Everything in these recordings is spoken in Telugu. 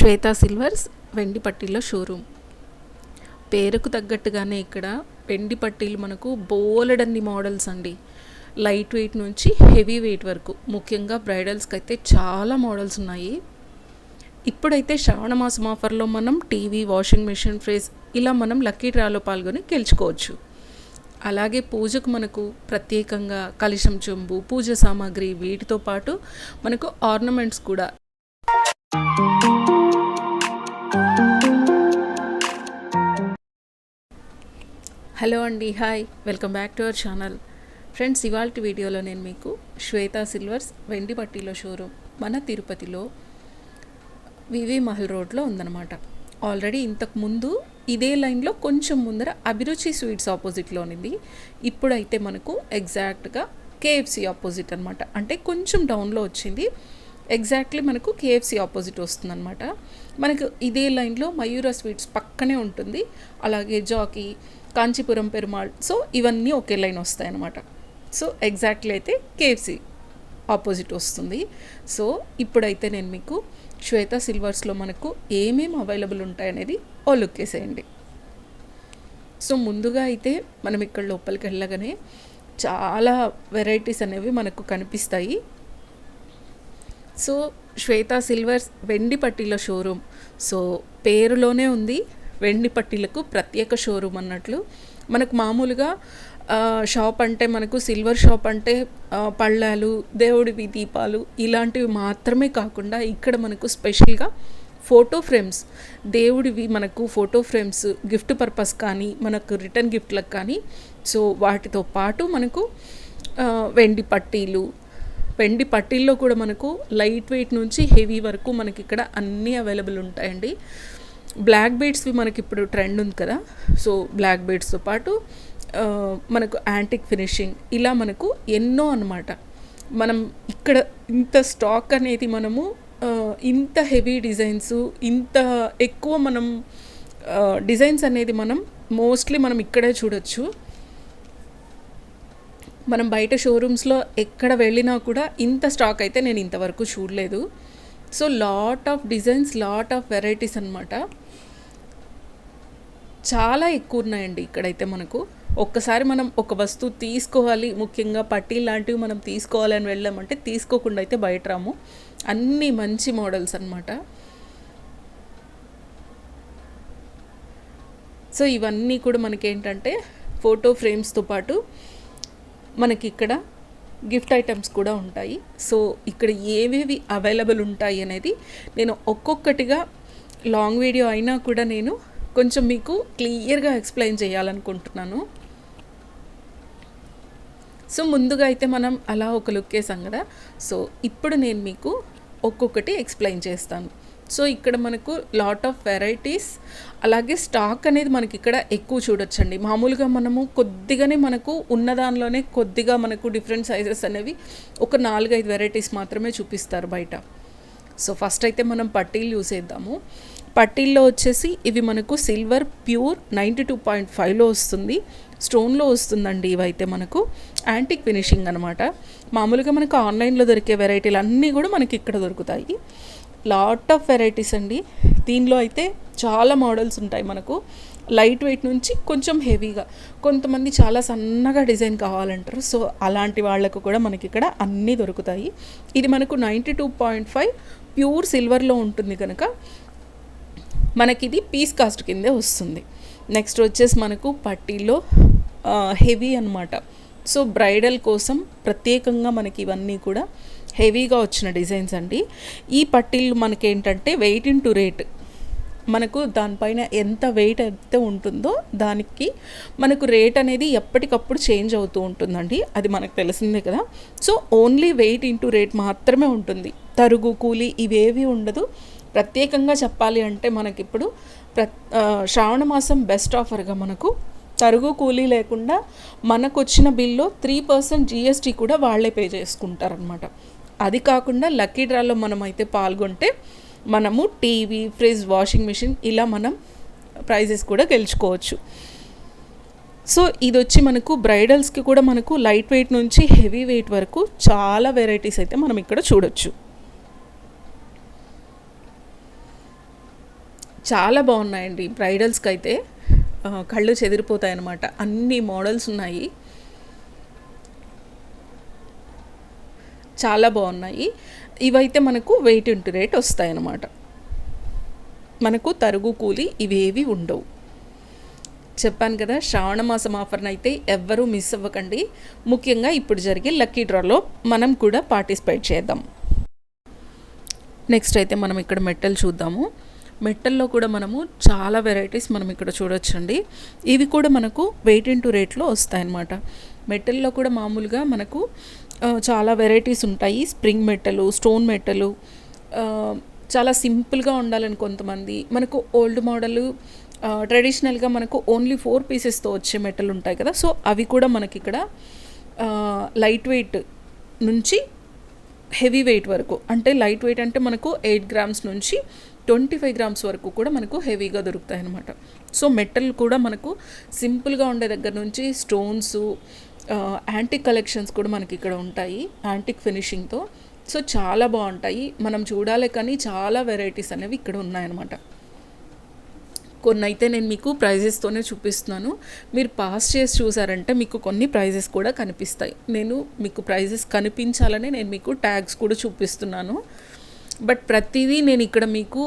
శ్వేత సిల్వర్స్ వెండి పట్టీల షోరూమ్. పేరుకు తగ్గట్టుగానే ఇక్కడ వెండి పట్టీలు మనకు బోలెడన్ని మోడల్స్ అండి. లైట్ వెయిట్ నుంచి హెవీ వెయిట్ వరకు. ముఖ్యంగా బ్రైడల్స్కి అయితే చాలా మోడల్స్ ఉన్నాయి. ఇప్పుడైతే శ్రావణ మాసం ఆఫర్లో మనం టీవీ వాషింగ్ మిషన్ ఫ్రిజ్ ఇలా మనం లక్కీ డ్రాలో పాల్గొని గెలుచుకోవచ్చు. అలాగే పూజకు మనకు ప్రత్యేకంగా కలుషం చెంబు పూజ సామాగ్రి వీటితో పాటు మనకు ఆర్నమెంట్స్ కూడా. హలో అండి hi. Welcome back to our channel. Friends ఇవాళ వీడియోలో నేను మీకు శ్వేత సిల్వర్స్ వెండి పట్టీలో షోరూమ్ మన తిరుపతిలో వివి మహల్ రోడ్లో ఉందన్నమాట. ఆల్రెడీ ఇంతకుముందు ఇదే లైన్లో కొంచెం ముందర అభిరుచి స్వీట్స్ ఆపోజిట్లో ఉంది ఇప్పుడైతే మనకు ఎగ్జాక్ట్గా కేఎఫ్సి ఆపోజిట్ అనమాట అంటే కొంచెం డౌన్లో వచ్చింది. ఎగ్జాక్ట్లీ మనకు కేఎఫ్సి ఆపోజిట్ వస్తుందన్నమాట. మనకు ఇదే లైన్లో మయూర స్వీట్స్ పక్కనే ఉంటుంది. అలాగే జాకీ కాంచీపురం పెరుమాళ్ సో ఇవన్నీ ఒకే లైన్ వస్తాయి అన్నమాట సో ఎగ్జాక్ట్లీ అయితే కేఎఫ్సి ఆపోజిట్ వస్తుంది. సో ఇప్పుడైతే నేను మీకు శ్వేత సిల్వర్స్లో మనకు ఏమేమి అవైలబుల్ ఉంటాయనేది ఓ లుక్ వేసేయండి. సో ముందుగా అయితే మనం ఇక్కడ లోపలికి వెళ్ళగానే చాలా వెరైటీస్ అనేవి మనకు కనిపిస్తాయి. సో శ్వేత సిల్వర్స్ వెండి పట్టీల షోరూమ్ సో పేరులోనే ఉంది వెండి పట్టీలకు ప్రత్యేక షోరూమ్ అన్నట్లు. మనకు మామూలుగా షాప్ అంటే మనకు సిల్వర్ షాప్ అంటే పళ్ళాలు దేవుడివి దీపాలు ఇలాంటివి మాత్రమే కాకుండా ఇక్కడ మనకు స్పెషల్గా ఫోటో ఫ్రేమ్స్ దేవుడివి మనకు ఫోటో ఫ్రేమ్స్ గిఫ్ట్ పర్పస్ కానీ మనకు రిటర్న్ గిఫ్ట్లకు కానీ సో వాటితో పాటు మనకు వెండి పట్టీలు వెండి పట్టీల్లో కూడా మనకు లైట్ వెయిట్ నుంచి హెవీ వరకు మనకి ఇక్కడ అన్నీ అవైలబుల్ ఉంటాయండి. బ్లాక్ బీడ్స్వి మనకి ఇప్పుడు ట్రెండ్ ఉంది కదా. సో బ్లాక్ బీడ్స్తో పాటు మనకు యాంటిక్ ఫినిషింగ్ ఇలా మనకు ఎన్నో అనమాట మనం ఇక్కడ ఇంత స్టాక్ అనేది మనము ఇంత హెవీ డిజైన్స్ ఇంత ఎక్కువ మనం డిజైన్స్ అనేది మనం మోస్ట్లీ మనం ఇక్కడే చూడొచ్చు. మనం బయట షోరూమ్స్లో ఎక్కడ వెళ్ళినా కూడా ఇంత స్టాక్ అయితే నేను ఇంతవరకు చూడలేదు. So lot of designs lot of varieties అనమాట చాలా ఎక్కువ ఉన్నాయండి ఇక్కడైతే మనకు. ఒక్కసారి మనం ఒక వస్తువు తీసుకోవాలి ముఖ్యంగా పట్టీ లాంటివి మనం తీసుకోవాలని వెళ్ళామంటే తీసుకోకుండా అయితే బయట రాము. అన్నీ మంచి మోడల్స్ అనమాట సో ఇవన్నీ కూడా మనకేంటంటే ఫోటో ఫ్రేమ్స్తో పాటు మనకి ఇక్కడ గిఫ్ట్ ఐటమ్స్ కూడా ఉంటాయి. సో ఇక్కడ ఏవేవి అవైలబుల్ ఉంటాయి అనేది నేను ఒక్కొక్కటిగా లాంగ్ వీడియో అయినా కూడా నేను కొంచెం మీకు క్లియర్గా ఎక్స్ప్లెయిన్ చేయాలనుకుంటున్నాను. సో ముందుగా అయితే మనం అలా ఒక లుక్ వేసాం కదా. సో ఇప్పుడు నేను మీకు ఒక్కొక్కటి ఎక్స్ప్లెయిన్ చేస్తాను. సో ఇక్కడ మనకు లాట్ ఆఫ్ వెరైటీస్ అలాగే స్టాక్ అనేది మనకి ఇక్కడ ఎక్కువ చూడొచ్చండి. మామూలుగా మనము కొద్దిగానే మనకు ఉన్న దానిలోనే కొద్దిగా మనకు డిఫరెంట్ సైజెస్ అనేవి ఒక నాలుగైదు వెరైటీస్ మాత్రమే చూపిస్తారు బయట. సో ఫస్ట్ అయితే మనం పట్టీలు యూస్ చేద్దాము. పట్టీల్లో వచ్చేసి ఇవి మనకు silver pure ninety two point ఫైవ్లో వస్తుంది. స్టోన్లో వస్తుందండి ఇవైతే మనకు. యాంటిక్ ఫినిషింగ్ అనమాట మామూలుగా మనకు ఆన్లైన్లో దొరికే వెరైటీలు అన్నీ కూడా మనకి ఇక్కడ దొరుకుతాయి. లాట్ ఆఫ్ వెరైటీస్ అండి. దీనిలో అయితే చాలా మోడల్స్ ఉంటాయి మనకు. లైట్ వెయిట్ నుంచి కొంచెం హెవీగా. కొంతమంది చాలా సన్నగా డిజైన్ కావాలంటారు. సో అలాంటి వాళ్ళకు కూడా మనకి ఇక్కడ అన్నీ దొరుకుతాయి. ఇది మనకు ninety two point five pure సిల్వర్లో ఉంటుంది కనుక మనకి ఇది పీస్ కాస్ట్ కిందే వస్తుంది. నెక్స్ట్ వచ్చేసి మనకు పట్టీలో హెవీ అనమాట సో బ్రైడల్ కోసం ప్రత్యేకంగా మనకి ఇవన్నీ కూడా హెవీగా వచ్చిన డిజైన్స్ అండి. ఈ పట్టీలు మనకేంటంటే వెయిట్ ఇన్ టు రేట్ మనకు దానిపైన ఎంత వెయిట్ అయితే ఉంటుందో దానికి మనకు రేట్ అనేది ఎప్పటికప్పుడు చేంజ్ అవుతూ ఉంటుందండి. అది మనకు తెలిసిందే కదా. So only weight into rate మాత్రమే ఉంటుంది. తరుగు కూలి ఇవేవి ఉండదు. ప్రత్యేకంగా చెప్పాలి అంటే మనకిప్పుడు ప్ర శ్రావణ మాసం బెస్ట్ ఆఫర్గా మనకు తరుగు కూలీ లేకుండా మనకు వచ్చిన బిల్లో త్రీ పర్సెంట్ జిఎస్టీ కూడా వాళ్ళే పే చేసుకుంటారనమాట అది కాకుండా లక్కీ డ్రాలో మనం అయితే పాల్గొంటే మనము టీవీ ఫ్రిడ్జ్ వాషింగ్ మిషన్ ఇలా మనం ప్రైజెస్ కూడా గెలుచుకోవచ్చు. సో ఇది వచ్చి మనకు బ్రైడల్స్కి కూడా మనకు లైట్ వెయిట్ నుంచి హెవీ వెయిట్ వరకు చాలా వెరైటీస్ అయితే మనం ఇక్కడ చూడొచ్చు. చాలా బాగున్నాయండి బ్రైడల్స్కి అయితే కళ్ళు చెదిరిపోతాయి అన్నమాట అన్ని మోడల్స్ ఉన్నాయి. చాలా బాగున్నాయి. ఇవైతే మనకు వెయిట్ ఇంటు రేట్ వస్తాయి అన్నమాట మనకు తరుగు కూలి ఇవేవి ఉండవు. చెప్పాను కదా శ్రావణ మాసం ఆఫర్ని అయితే ఎవ్వరూ మిస్ అవ్వకండి. ముఖ్యంగా ఇప్పుడు జరిగే లక్కీ డ్రాలో మనం కూడా పార్టిసిపేట్ చేద్దాం. నెక్స్ట్ అయితే మనం ఇక్కడ మెట్టలు చూద్దాము. మెట్టల్లో కూడా మనము చాలా వెరైటీస్ మనం ఇక్కడ చూడొచ్చండి. ఇవి కూడా మనకు వెయిట్ ఇంటూ రేట్లో వస్తాయన్నమాట. మెట్టల్లో కూడా మామూలుగా మనకు చాలా వెరైటీస్ ఉంటాయి. స్ప్రింగ్ మెట్టలు స్టోన్ మెట్టలు చాలా సింపుల్గా ఉండాలని కొంతమంది. మనకు ఓల్డ్ మోడల్ ట్రెడిషనల్గా మనకు ఓన్లీ ఫోర్ పీసెస్తో వచ్చే మెట్టలు ఉంటాయి కదా. సో అవి కూడా మనకి ఇక్కడ లైట్ వెయిట్ నుంచి హెవీ వెయిట్ వరకు అంటే లైట్ వెయిట్ అంటే మనకు ఎయిట్ గ్రామ్స్ నుంచి ట్వంటీ ఫైవ్ గ్రామ్స్ వరకు కూడా మనకు హెవీగా దొరుకుతాయి అన్నమాట. సో మెటల్ కూడా మనకు సింపుల్గా ఉండే దగ్గర నుంచి స్టోన్స్ యాంటిక్ కలెక్షన్స్ కూడా మనకి ఇక్కడ ఉంటాయి యాంటిక్ ఫినిషింగ్తో సో చాలా బాగుంటాయి. మనం చూడాలి కానీ చాలా వెరైటీస్ అనేవి ఇక్కడ ఉన్నాయన్నమాట. కొన్ని అయితే నేను మీకు ప్రైజెస్తోనే చూపిస్తున్నాను. మీరు పాస్ చేసి చూసారంటే మీకు కొన్ని ప్రైజెస్ కూడా కనిపిస్తాయి. నేను మీకు ప్రైజెస్ కనిపించాలని నేను మీకు ట్యాగ్స్ కూడా చూపిస్తున్నాను. బట్ ప్రతిదీ నేను ఇక్కడ మీకు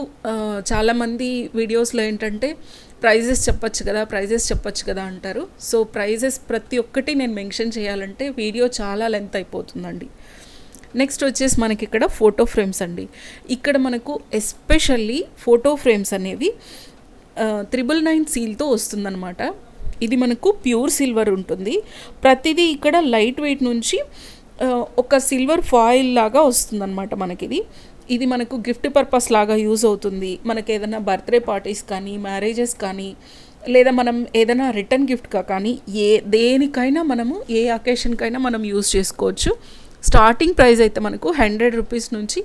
చాలామంది వీడియోస్లో ఏంటంటే ప్రైజెస్ చెప్పొచ్చు కదా ప్రైజెస్ చెప్పొచ్చు కదా అంటారు. సో ప్రైజెస్ ప్రతి ఒక్కటి నేను మెన్షన్ చేయాలంటే వీడియో చాలా లెంత్ అయిపోతుందండి. నెక్స్ట్ వచ్చేసి మనకి ఇక్కడ ఫోటో ఫ్రేమ్స్ అండి. ఇక్కడ మనకు ఎస్పెషల్లీ ఫోటో ఫ్రేమ్స్ అనేవి త్రిబుల్ నైన్ సీల్తో వస్తుందన్నమాట. ఇది మనకు ప్యూర్ సిల్వర్ ఉంటుంది. ప్రతిదీ ఇక్కడ లైట్ వెయిట్ నుంచి ఒక సిల్వర్ ఫాయిల్ లాగా వస్తుందన్నమాట మనకిది. ఇది మనకు గిఫ్ట్ పర్పస్ లాగా యూజ్ అవుతుంది. మనకి ఏదైనా బర్త్డే పార్టీస్ కానీ మ్యారేజెస్ కానీ లేదా మనం ఏదైనా రిటర్న్ గిఫ్ట్గా కానీ ఏ దేనికైనా మనము ఏ అకేషన్కైనా మనం యూజ్ చేసుకోవచ్చు. స్టార్టింగ్ ప్రైస్ అయితే మనకు హండ్రెడ్ రూపీస్ నుంచి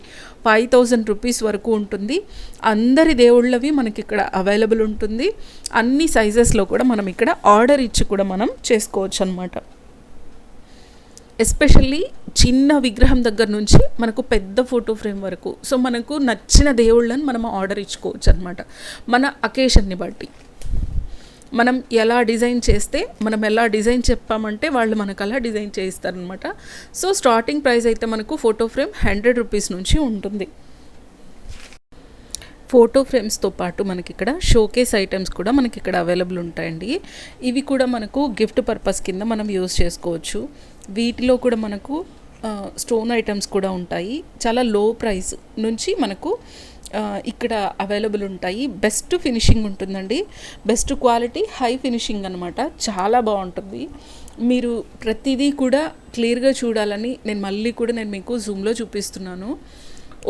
ఫైవ్ థౌజండ్ రూపీస్ వరకు ఉంటుంది. అందరి దేవుళ్ళవి మనకి ఇక్కడ అవైలబుల్ ఉంటుంది. అన్ని సైజెస్లో కూడా మనం ఇక్కడ ఆర్డర్ ఇచ్చి కూడా మనం చేసుకోవచ్చు అనమాట ఎస్పెషల్లీ చిన్న విగ్రహం దగ్గర నుంచి మనకు పెద్ద ఫోటో ఫ్రేమ్ వరకు. సో మనకు నచ్చిన దేవుళ్ళని మనం ఆర్డర్ ఇచ్చుకోవచ్చు అనమాట మన అకేషన్ని బట్టి. మనం ఎలా డిజైన్ చేస్తే మనం ఎలా డిజైన్ చెప్పామంటే వాళ్ళు మనకు అలా డిజైన్ చేయిస్తారనమాట సో స్టార్టింగ్ ప్రైస్ అయితే మనకు ఫోటో ఫ్రేమ్ హండ్రెడ్ రూపీస్ నుంచి ఉంటుంది. ఫోటో ఫ్రేమ్స్తో పాటు మనకి ఇక్కడ షోకేస్ ఐటమ్స్ కూడా మనకి ఇక్కడ అవైలబుల్ ఉంటాయండి. ఇవి కూడా మనకు గిఫ్ట్ పర్పస్ కింద మనం యూస్ చేసుకోవచ్చు. వీటిలో కూడా మనకు స్టోన్ ఐటమ్స్ కూడా ఉంటాయి. చాలా లో ప్రైస్ నుంచి మనకు ఇక్కడ అవైలబుల్ ఉంటాయి. బెస్ట్ ఫినిషింగ్ ఉంటుందండి. బెస్ట్ క్వాలిటీ హై ఫినిషింగ్ అనమాట చాలా బాగుంటుంది. మీరు ప్రతిదీ కూడా క్లియర్గా చూడాలని నేను మళ్ళీ కూడా నేను మీకు జూమ్లో చూపిస్తున్నాను.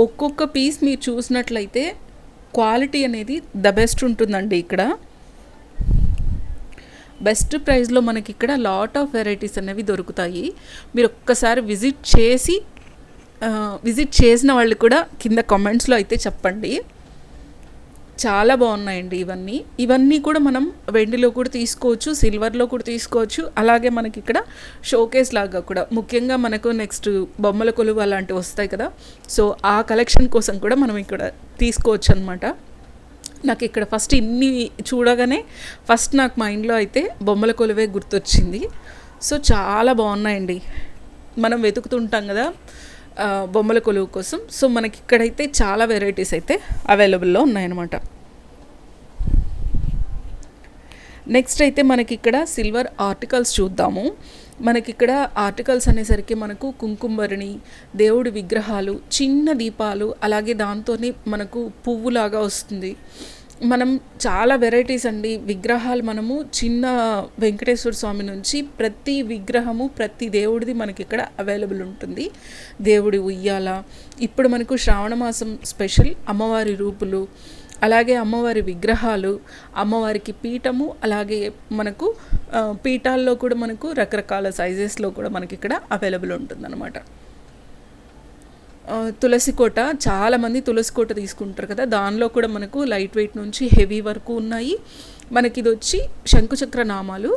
ఒక్కొక్క పీస్ మీరు చూసినట్లయితే క్వాలిటీ అనేది ద బెస్ట్ ఉంటుందండి ఇక్కడ. బెస్ట్ ప్రైస్లో మనకి ఇక్కడ లాట్ ఆఫ్ వెరైటీస్ అనేవి దొరుకుతాయి. మీరు ఒక్కసారి విజిట్ చేసి విజిట్ చేసిన వాళ్ళు కూడా కింద కామెంట్స్లో అయితే చెప్పండి. చాలా బాగున్నాయండి ఇవన్నీ. ఇవన్నీ కూడా మనం వెండిలో కూడా తీసుకోవచ్చు సిల్వర్లో కూడా తీసుకోవచ్చు. అలాగే మనకి ఇక్కడ షోకేస్ లాగా కూడా. ముఖ్యంగా మనకు నెక్స్ట్ బొమ్మల కొలువు అలాంటివి వస్తాయి కదా. సో ఆ కలెక్షన్ కోసం కూడా మనం ఇక్కడ తీసుకోవచ్చు అనమాట నాకు ఇక్కడ ఫస్ట్ ఇన్ని చూడగానే ఫస్ట్ నాకు మైండ్లో అయితే బొమ్మల కొలువే గుర్తొచ్చింది. సో చాలా బాగున్నాయండి. మనం వెతుకుతుంటాం కదా బొమ్మల కొలువు కోసం. సో మనకి ఇక్కడైతే చాలా వెరైటీస్ అయితే అవైలబుల్లో ఉన్నాయన్నమాట. నెక్స్ట్ అయితే మనకి ఇక్కడ సిల్వర్ ఆర్టికల్స్ చూద్దాము. మనకి ఇక్కడ ఆర్టికల్స్ అనేసరికి మనకు కుంకుమరిణి దేవుడి విగ్రహాలు చిన్న దీపాలు అలాగే దాంతోనే మనకు పువ్వులాగా వస్తుంది. మనం చాలా వెరైటీస్ అండి. విగ్రహాలు మనము చిన్న వెంకటేశ్వర స్వామి నుంచి ప్రతి విగ్రహము ప్రతి దేవుడిది మనకి ఇక్కడ అవైలబుల్ ఉంటుంది. దేవుడి ఉయ్యాల ఇప్పుడు మనకు శ్రావణ మాసం స్పెషల్ అమ్మవారి రూపులు అలాగే అమ్మవారి విగ్రహాలు అమ్మవారికి పీఠము అలాగే మనకు పీఠాల్లో కూడా మనకు రకరకాల సైజెస్లో కూడా మనకి ఇక్కడ అవైలబుల్ ఉంటుందన్నమాట. తులసి కోట చాలామంది తులసి కోట తీసుకుంటారు కదా. దానిలో కూడా మనకు లైట్ వెయిట్ నుంచి హెవీ వరకు ఉన్నాయి. మనకి ఇది వచ్చి శంకుచక్ర నామాలు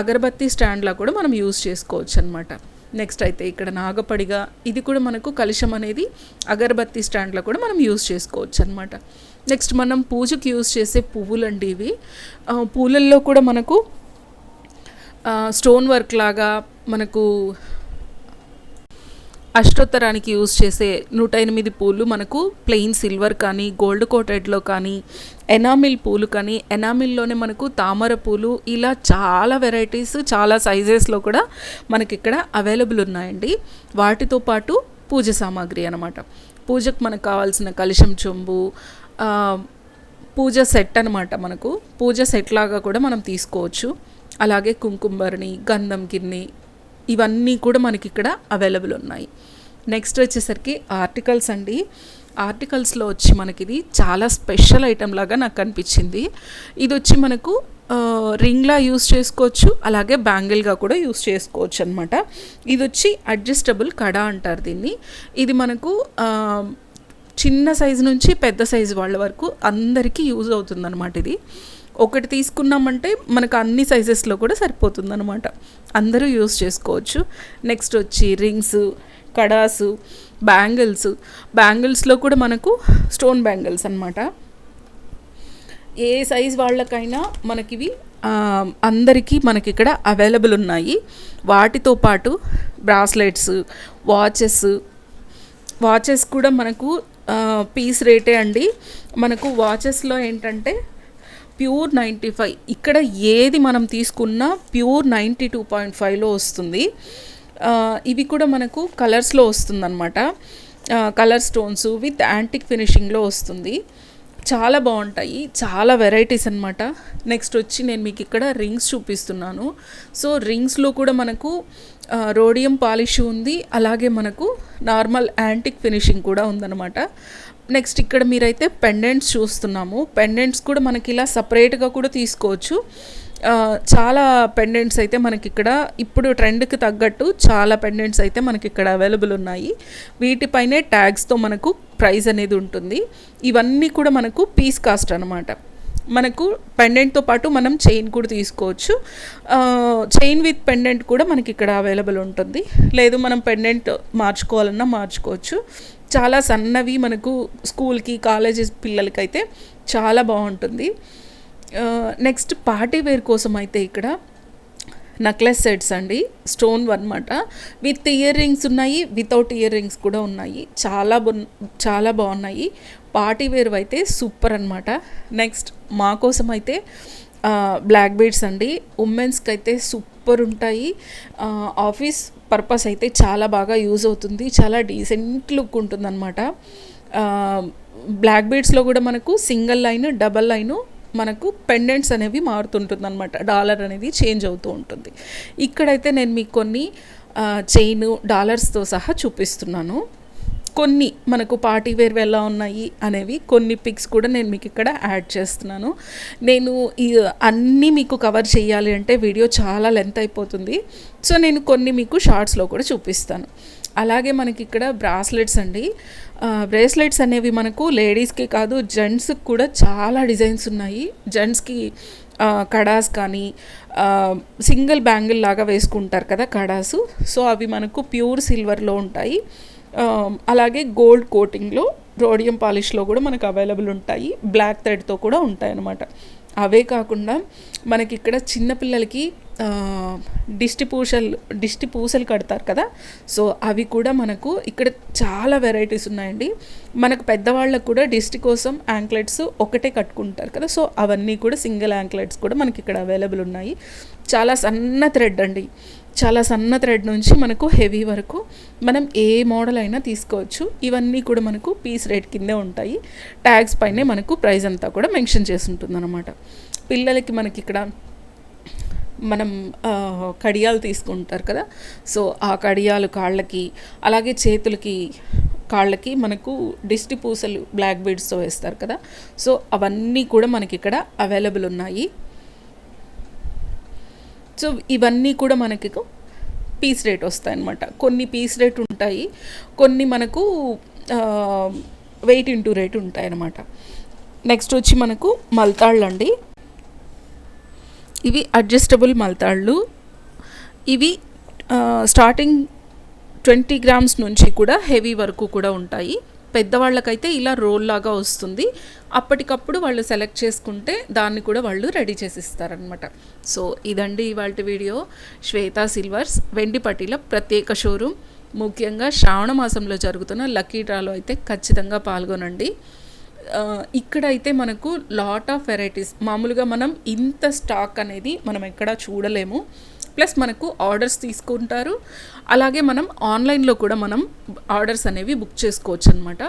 అగరబత్తి స్టాండ్లా కూడా మనం యూజ్ చేసుకోవచ్చు అనమాట నెక్స్ట్ అయితే ఇక్కడ నాగపడిగా ఇది కూడా మనకు కలుషం అనేది అగరబత్తి స్టాండ్లో కూడా మనం యూజ్ చేసుకోవచ్చు అనమాట నెక్స్ట్ మనం పూజకి యూజ్ చేసే పువ్వులండి ఇవి పూలల్లో కూడా మనకు స్టోన్ వర్క్ లాగా మనకు అష్టోత్తరానికి యూజ్ చేసే నూట ఎనిమిది పూలు మనకు ప్లెయిన్ సిల్వర్ కానీ గోల్డ్ కోటెడ్లో కానీ ఎనామిల్ పూలు కానీ ఎనామిల్లోనే మనకు తామర పూలు ఇలా చాలా వెరైటీస్ చాలా సైజెస్లో కూడా మనకి ఇక్కడ అవైలబుల్ ఉన్నాయండి. వాటితో పాటు పూజ సామాగ్రి అనమాట పూజకు మనకు కావాల్సిన కలిశం చెంబు పూజ సెట్ అనమాట మనకు. పూజ సెట్ లాగా కూడా మనం తీసుకోవచ్చు. అలాగే కుంకుమరిని గంధం గిన్నె ఇవన్నీ కూడా మనకి ఇక్కడ అవైలబుల్ ఉన్నాయి. నెక్స్ట్ వచ్చేసరికి ఆర్టికల్స్ అండి. ఆర్టికల్స్లో వచ్చి మనకి ఇది చాలా స్పెషల్ ఐటెం లాగా నాకు అనిపించింది ఇది వచ్చి మనకు రింగ్లా యూస్ చేసుకోవచ్చు. అలాగే బ్యాంగిల్గా కూడా యూస్ చేసుకోవచ్చు అనమాట ఇది వచ్చి అడ్జస్టబుల్ కడ అంటారు దీన్ని. ఇది మనకు చిన్న సైజు నుంచి పెద్ద సైజు వాళ్ళ వరకు అందరికీ యూజ్ అవుతుందన్నమాట ఇది. ఒకటి తీసుకున్నామంటే మనకు అన్ని సైజెస్లో కూడా సరిపోతుందన్నమాట. అందరూ యూస్ చేసుకోవచ్చు. నెక్స్ట్ వచ్చి రింగ్స్ కడాసు బ్యాంగిల్స్. బ్యాంగిల్స్లో కూడా మనకు స్టోన్ బ్యాంగిల్స్ అనమాట ఏ సైజ్ వాళ్ళకైనా మనకివి అందరికీ మనకి ఇక్కడ అవైలబుల్ ఉన్నాయి. వాటితో పాటు బ్రాస్లెట్స్ వాచెస్ వాచెస్ కూడా మనకు పీస్ రేటే అండి. మనకు వాచెస్లో ఏంటంటే ప్యూర్ నైంటీ ఫైవ్. ఇక్కడ ఏది మనం తీసుకున్నా ప్యూర్ నైంటీ టూ పాయింట్ ఫైవ్లో వస్తుంది. ఇవి కూడా మనకు కలర్స్లో వస్తుందన్నమాట. కలర్ స్టోన్స్ విత్ యాంటిక్ ఫినిషింగ్లో వస్తుంది. చాలా బాగుంటాయి. చాలా వెరైటీస్ అనమాట నెక్స్ట్ వచ్చి నేను మీకు ఇక్కడ రింగ్స్ చూపిస్తున్నాను. సో రింగ్స్లో కూడా మనకు రోడియం పాలిష్ ఉంది. అలాగే మనకు నార్మల్ యాంటిక్ ఫినిషింగ్ కూడా ఉందన్నమాట. నెక్స్ట్ ఇక్కడ మీరైతే పెండెంట్స్ చూస్తున్నాము. పెండెంట్స్ కూడా మనకి ఇలా సపరేట్గా కూడా తీసుకోవచ్చు. చాలా పెండెంట్స్ అయితే మనకి ఇక్కడ ఇప్పుడు ట్రెండ్కి తగ్గట్టు చాలా పెండెంట్స్ అయితే మనకి ఇక్కడ అవైలబుల్ ఉన్నాయి. వీటిపైనే ట్యాగ్స్తో మనకు ప్రైస్ అనేది ఉంటుంది. ఇవన్నీ కూడా మనకు పీస్ కాస్ట్ అనమాట మనకు పెండెంట్తో పాటు మనం చైన్ కూడా తీసుకోవచ్చు. చైన్ విత్ పెండెంట్ కూడా మనకి ఇక్కడ అవైలబుల్ ఉంటుంది. లేదు మనం పెండెంట్ మార్చుకోవాలన్నా మార్చుకోవచ్చు. చాలా సన్నవి మనకు స్కూల్కి కాలేజెస్ పిల్లలకైతే చాలా బాగుంటుంది. నెక్స్ట్ పార్టీ వేర్ కోసం అయితే ఇక్కడ నక్లెస్ సెట్స్ అండి. స్టోన్ అనమాట విత్ ఇయర్ రింగ్స్ ఉన్నాయి వితౌట్ ఇయర్ రింగ్స్ కూడా ఉన్నాయి. చాలా చాలా బాగున్నాయి. పార్టీ వేర్ అయితే సూపర్ అనమాట నెక్స్ట్ మా కోసం అయితే బ్లాక్ బీడ్స్ అండి. ఉమెన్స్కి అయితే సూపర్ ఉంటాయి ఆఫీస్ పర్పస్ అయితే చాలా బాగా యూజ్ అవుతుంది. చాలా డీసెంట్ లుక్ ఉంటుందన్నమాట. అనమాట బ్లాక్ బీడ్స్లో కూడా మనకు సింగిల్ లైన్ డబల్ లైను మనకు పెండెంట్స్ అనేవి మారుతుంటుంది అనమాట డాలర్ అనేది చేంజ్ అవుతూ ఉంటుంది. ఇక్కడైతే నేను మీకు కొన్ని చైన్ డాలర్స్తో సహా చూపిస్తున్నాను. కొన్ని మనకు పార్టీ వేర్ ఎలా ఉన్నాయి అనేవి కొన్ని పిక్స్ కూడా నేను మీకు ఇక్కడ యాడ్ చేస్తున్నాను. నేను ఈ అన్నీ మీకు కవర్ చేయాలి అంటే వీడియో చాలా లెంత్ అయిపోతుంది. సో నేను కొన్ని మీకు షార్ట్స్లో కూడా చూపిస్తాను. అలాగే మనకి ఇక్కడ బ్రాస్లెట్స్ అండి. బ్రేస్లెట్స్ అనేవి మనకు లేడీస్కి కాదు జెంట్స్కి కూడా చాలా డిజైన్స్ ఉన్నాయి. జెంట్స్కి కడాస్ కానీ సింగిల్ బ్యాంగిల్ లాగా వేసుకుంటారు కదా కడాసు. సో అవి మనకు ప్యూర్ సిల్వర్లో ఉంటాయి. Um, అలాగే గోల్డ్ కోటింగ్లో రోడియం పాలిష్లో కూడా మనకు అవైలబుల్ ఉంటాయి. బ్లాక్ థ్రెడ్తో కూడా ఉంటాయి అన్నమాట. అవే కాకుండా మనకి ఇక్కడ చిన్నపిల్లలకి ఆ, um, దిష్టి పూసలు దిష్టి పూసలు కడతారు కదా? సో అవి కూడా మనకు ఇక్కడ చాలా వెరైటీస్ ఉన్నాయండి. మనకు పెద్దవాళ్ళకు కూడా దిష్టి కోసం యాంక్లెట్స్ ఒకటే కట్టుకుంటారు కదా? సో అవన్నీ కూడా సింగిల్ యాంక్లెట్స్ కూడా మనకి ఇక్కడ అవైలబుల్ ఉన్నాయి. చాలా సన్న థ్రెడ్ అండి. చాలా సన్న థ్రెడ్ నుంచి మనకు హెవీ వరకు మనం ఏ మోడల్ అయినా తీసుకోవచ్చు. ఇవన్నీ కూడా మనకు పీస్ రేట్ కిందే ఉంటాయి. ట్యాగ్స్ పైనే మనకు ప్రైస్ అంతా కూడా మెన్షన్ చేసి ఉంటుంది పిల్లలకి మనకి ఇక్కడ మనం కడియాలు తీసుకుంటారు కదా. సో ఆ కడియాలు కాళ్ళకి అలాగే చేతులకి కాళ్ళకి మనకు దిష్టి పూసలు బ్లాక్ బీడ్స్తో వేస్తారు కదా. సో అవన్నీ కూడా మనకి ఇక్కడ అవైలబుల్ ఉన్నాయి. సో ఇవన్నీ కూడా మనకి పీస్ రేట్ వస్తాయి అన్నమాట కొన్ని పీస్ రేట్ ఉంటాయి కొన్ని మనకు వెయిట్ ఇంటూ రేట్ ఉంటాయి అన్నమాట నెక్స్ట్ వచ్చి మనకు మల్తాళ్ళు అండి ఇవి అడ్జస్టబుల్ మల్తాళ్ళు. ఇవి స్టార్టింగ్ ట్వంటీ గ్రామ్స్ నుంచి కూడా హెవీ వరకు కూడా ఉంటాయి. పెద్దవాళ్ళకైతే ఇలా రోల్ లాగా వస్తుంది. అప్పటికప్పుడు వాళ్ళు సెలెక్ట్ చేసుకుంటే దాన్ని కూడా వాళ్ళు రెడీ చేసి ఇస్తారనమాట సో ఇదండి ఇవాళ వీడియో. శ్వేతా సిల్వర్స్ వెండి పట్టీల ప్రత్యేక షోరూమ్. ముఖ్యంగా శ్రావణ మాసంలో జరుగుతున్న లక్కీ డ్రాలో అయితే ఖచ్చితంగా పాల్గొనండి. ఇక్కడైతే మనకు లాట్ ఆఫ్ వెరైటీస్ మామూలుగా మనం ఇంత స్టాక్ అనేది మనం ఎక్కడా చూడలేము. ప్లస్ మనకు ఆర్డర్స్ తీసుకుంటారు. అలాగే మనం ఆన్లైన్లో కూడా మనం ఆర్డర్స్ అనేవి బుక్ చేసుకోవచ్చు అనమాట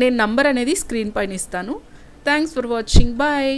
నేను నంబర్ అనేది స్క్రీన్ పైన ఇస్తాను. Thanks for watching. బాయ్.